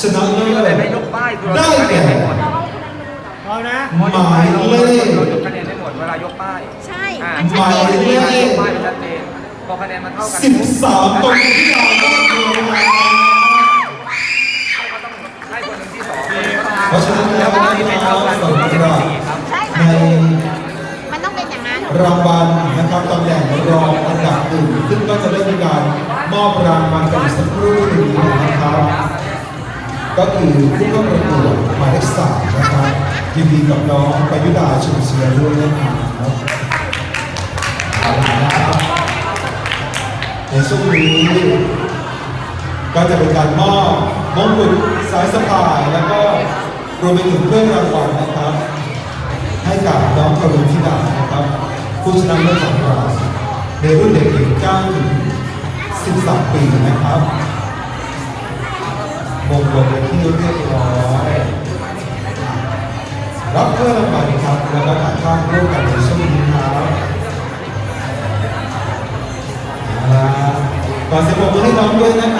ชนะเลิก็เลยศไม่ยกป้ายคือเราได้ยกคะแนแก่นให้หมดเอานะหมายเลขเรายกคะแนนให้หมดเวลายกป้ายใช่อ่ามันชัดเจนหมายเลขยกป้ายมันชัดเจนพอคะแนนมันเท่ากันสิบสามตรงที่เราได้เงินมาก็ต้องให้คนหนึ่งที่สองเพราะฉะนั้นแล้วก็นะที่คเป็นรัเท่าบกันสำหก็รับจะเป็นสี่ครับใช่ในค่ะมันต้องเป็นอย่างนั้นรางวัลนะครับตำแหน่งรองอันดับหนึ่งซึ่งก็จะได้มีการมอบรางวัลกันอีกสักครู่หนึงนะครับ ก็คือผู้เข้าประกวดหมายเลขสามนะครับยินดีกับน้องประยุดาชุมเชียด้วยนะครับเอาละนะครับในช่วงนี้ก็จะเป็นการมอบมงกุฎสายสะพายแล้วก็รวมไปถึงเครื่องรางวัลนะครับ ให้กับน้องกรุณธิดานะครับ ผู้ชนะเลิศของเราในรุ่นเด็กหญิง9ถึง13 ปีนะครับ มงลงไปที่เรียบร้อยรับเพื่องรางวัลครับ แล้วก็ถ่ายภาพร่วมกันในช่วงนี้ครับเอาล่ะขอเสียงปรบมือให้น้องด้วยนะครับ